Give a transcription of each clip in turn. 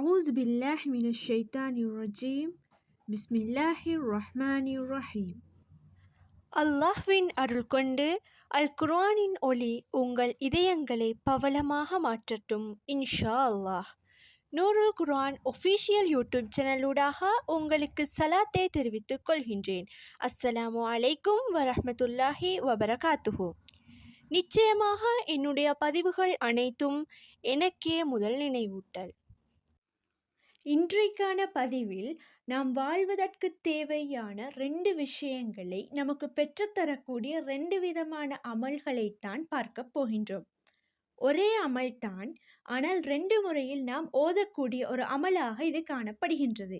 أعوذ بالله من الشيطان الرجيم بسم الله الرحمن الرحيم அல்லாஹ்வின் அருள் கொண்டு அல் குர்ஆனின் ஒளி உங்கள் இதயங்களை பவளமாக மாற்றட்டும் இன்ஷா அல்லாஹ் நூருல் குர்ஆன் ஒஃபிஷியல் யூடியூப் சேனலூடாக உங்களுக்கு சலாத்தை தெரிவித்துக் கொள்கின்றேன் அஸ்ஸலாமு அலைக்கும் வரஹ்மத்துல்லாஹி வபரகாத்துஹு நிச்சயமாக என்னுடைய பதிவுகள் அனைத்தும் எனக்கே முதல் நினைவூட்டல் இன்றைக்கான பதிவில் நாம் வாழ்வதற்கு தேவையான ரெண்டு விஷயங்களை நமக்கு பெற்றுத்தரக்கூடிய ரெண்டு விதமான அமல்களைத்தான் பார்க்க போகின்றோம். ஒரே அமல்தான் ஆனால் ரெண்டு முறையில் நாம் ஓதக்கூடிய ஒரு அமலாக இது காணப்படுகின்றது.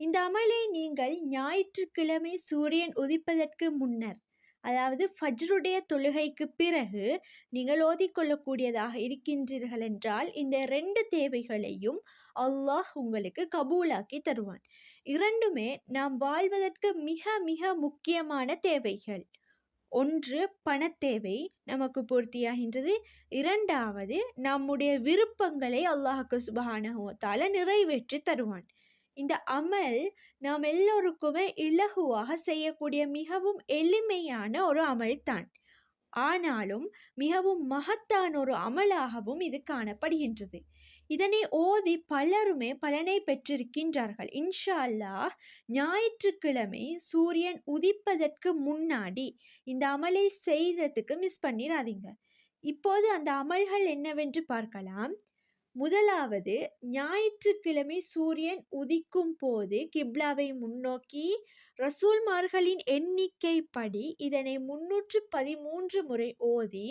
இந்த அமலை நீங்கள் ஞாயிற்றுக்கிழமை சூரியன் உதிப்பதற்கு முன்னர் அதாவது ஃபஜ்ருடைய தொழுகைக்கு பிறகு நீங்கள் ஓதிக்கொள்ளக்கூடியதாக இருக்கின்றீர்கள் என்றால் இந்த ரெண்டு தேவைகளையும் அல்லாஹ் உங்களுக்கு கபூலாக்கி தருவான். இரண்டுமே நாம் வாழ்வதற்கு மிக மிக முக்கியமான தேவைகள். ஒன்று பணத்தேவை நமக்கு பூர்த்தியாகின்றது. இரண்டாவது நம்முடைய விருப்பங்களை அல்லாஹுக்கு சுபஹானஹுவத்தால நிறைவேற்றி தருவான். இந்த அமல் நாம் எல்லோருக்குமே இலகுவாக செய்யக்கூடிய மிகவும் எளிமையான ஒரு அமல் தான். ஆனாலும் மிகவும் மகத்தான ஒரு அமலாகவும் இது காணப்படுகின்றது. இதனை ஓதி பலருமே பலனை பெற்றிருக்கின்றார்கள். இன்ஷா அல்லாஹ் ஞாயிற்றுக்கிழமை சூரியன் உதிப்பதற்கு முன்னாடி இந்த அமலை செய்கிறதுக்கு மிஸ் பண்ணிடாதீங்க. இப்போது அந்த அமல்கள் என்னவென்று பார்க்கலாம். முதலாவது ஞாயிற்றுக்கிழமை சூரியன் உதிக்கும் போது கிப்லாவை முன்னோக்கி ரசூல்மார்களின் எண்ணிக்கைப்படி இதனை முன்னூற்று பதிமூன்று முறை ஓதி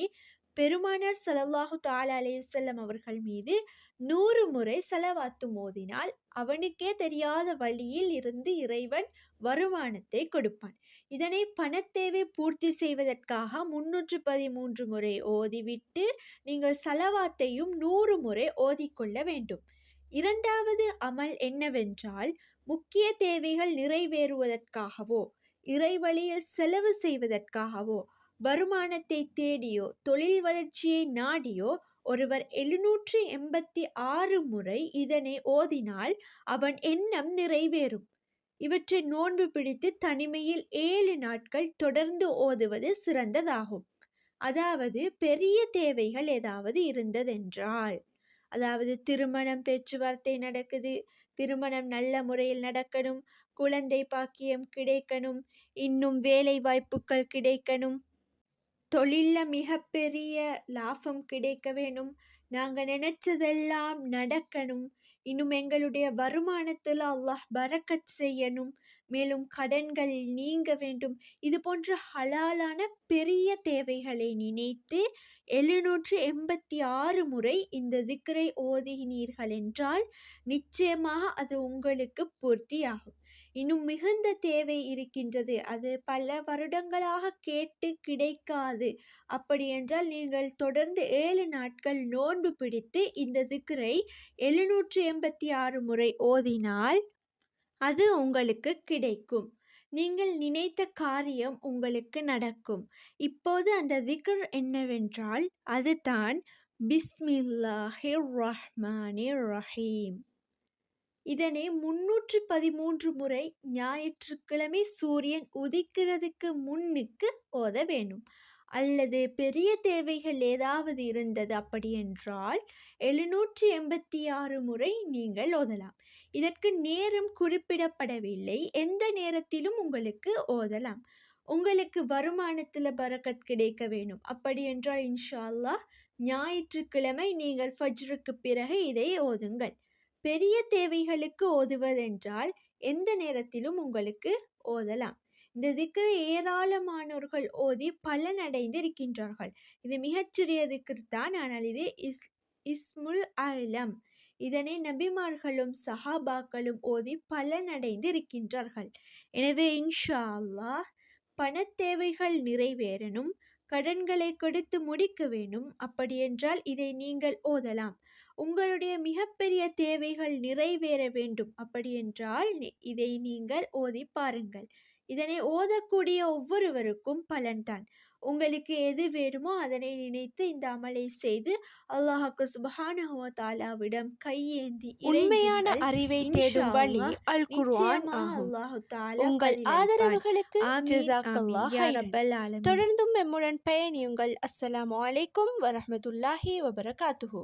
பெருமானார் சலல்லாஹு தாலா அலையுசல்லம் அவர்கள் மீது நூறு முறை செலவாத்து மோதினால் அவனுக்கே தெரியாத வழியில் இருந்து இறைவன் வருமானத்தை கொடுப்பான். இதனை பணத்தேவை பூர்த்தி செய்வதற்காக முன்னூற்று பதிமூன்று முறை ஓதிவிட்டு நீங்கள் செலவாத்தையும் நூறு முறை ஓதிக்கொள்ள வேண்டும். இரண்டாவது அமல் என்னவென்றால் முக்கிய தேவைகள் நிறைவேறுவதற்காகவோ இறைவழியில் செலவு செய்வதற்காகவோ வருமானத்தை தேடியோ தொழில் வளர்ச்சியை நாடியோ ஒருவர் எழுநூற்றி எண்பத்தி ஆறு முறை இதனை ஓதினால் அவன் எண்ணம் நிறைவேறும். இவற்றை நோன்பு பிடித்து தனிமையில் ஏழு நாட்கள் தொடர்ந்து ஓதுவது சிறந்ததாகும். அதாவது பெரிய தேவைகள் ஏதாவது இருந்ததென்றால் அதாவது திருமணம் பேச்சுவார்த்தை நடக்குது திருமணம் நல்ல முறையில் நடக்கணும் குழந்தை பாக்கியம் கிடைக்கணும் இன்னும் வேலை வாய்ப்புகள் கிடைக்கணும் தொழிலில் மிகப்பெரிய லாபம் கிடைக்க வேணும். நாங்கள் நினச்சதெல்லாம் நடக்கணும். இன்னும் எங்களுடைய வருமானத்தில் அல்லாஹ் பரக்கத் செய்யணும். மேலும் கடன்கள் நீங்க வேண்டும். இது போன்ற ஹலாலான பெரிய தேவைகளை நினைத்து எழுநூற்று எண்பத்தி ஆறு முறை இந்த திக்கரை ஓதுகினீர்கள் என்றால் நிச்சயமாக அது உங்களுக்கு பூர்த்தியாகும். இன்னும் மிகுந்த தேவை இருக்கின்றது. அது பல வருடங்களாக கேட்டு கிடைக்காது. அப்படி என்றால் நீங்கள் தொடர்ந்து ஏழு நாட்கள் நோன்பு பிடித்து இந்த திக்கரை எழுநூற்றி எண்பத்தி ஆறு முறை ஓதினால் அது உங்களுக்கு கிடைக்கும். நீங்கள் நினைத்த காரியம் உங்களுக்கு நடக்கும். இப்போது அந்த திக்ர் என்னவென்றால் அதுதான் பிஸ்மில்லாஹிர் ரஹ்மானிர் ரஹீம். இதனை முன்னூற்று பதிமூன்று முறை ஞாயிற்றுக்கிழமை சூரியன் உதிக்கிறதுக்கு முன்னுக்கு ஓத வேண்டும். அல்லது பெரிய தேவைகள் ஏதாவது இருந்தது அப்படியென்றால் எழுநூற்றி எண்பத்தி ஆறு முறை நீங்கள் ஓதலாம். இதற்கு நேரம் குறிப்பிடப்படவில்லை. எந்த நேரத்திலும் உங்களுக்கு ஓதலாம். உங்களுக்கு வருமானத்தில் பரக்கத் கிடைக்க வேணும் அப்படி என்றால் இன்ஷா அல்லாஹ் ஞாயிற்றுக்கிழமை நீங்கள் ஃபஜ்ருக்கு பிறகு இதை ஓதுங்கள். பெரிய தேவைகளுக்கு ஓதுவதென்றால் எந்த நேரத்திலும் உங்களுக்கு ஓதலாம். இந்த திக்கரை ஏராளமானோர்கள் ஓதி பலனடைந்து இருக்கின்றார்கள் இது மிகச்சிறிய திக்கர் தான் ஆனால் இது இஸ் இஸ்முல் அலம் இதனை நபிமார்களும் சஹாபாக்களும் ஓதி பலனடைந்து இருக்கின்றார்கள் எனவே இன்ஷா அல்லாஹ் பண தேவைகள் நிறைவேறணும் கடன்களை கொடுத்து முடிக்க வேணும். அப்படியென்றால் இதை நீங்கள் ஓதலாம். உங்களுடைய மிகப்பெரிய தேவைகள் நிறைவேற வேண்டும். அப்படியென்றால் இதை நீங்கள் ஓதி பாருங்கள். இதனை ஓதக்கூடிய ஒவ்வொருவருக்கும் பலன்தான் உங்களுக்கு எது வேணுமோ அதனை நினைத்து இந்த அமலை செய்து அல்லாஹுக்கு சுபஹானஹு வ தஆலாவிடம் கையேந்தி உண்மையான அறிவை தேடும் வழி அல் குர்ஆன் அல்லாஹு உங்கள் ஆதரவுகளுக்கு ஆமீன் ஜஸாக்கல்லாஹ் ஆமீன். யா ஹைரன் ரப்பல் ஆலமீன். தொடர்ந்தும் எம்முடன் பயணியுங்கள். அஸ்ஸலாமு அலைக்கும் வரஹ்மத்துல்லாஹி வபரகாத்துஹு.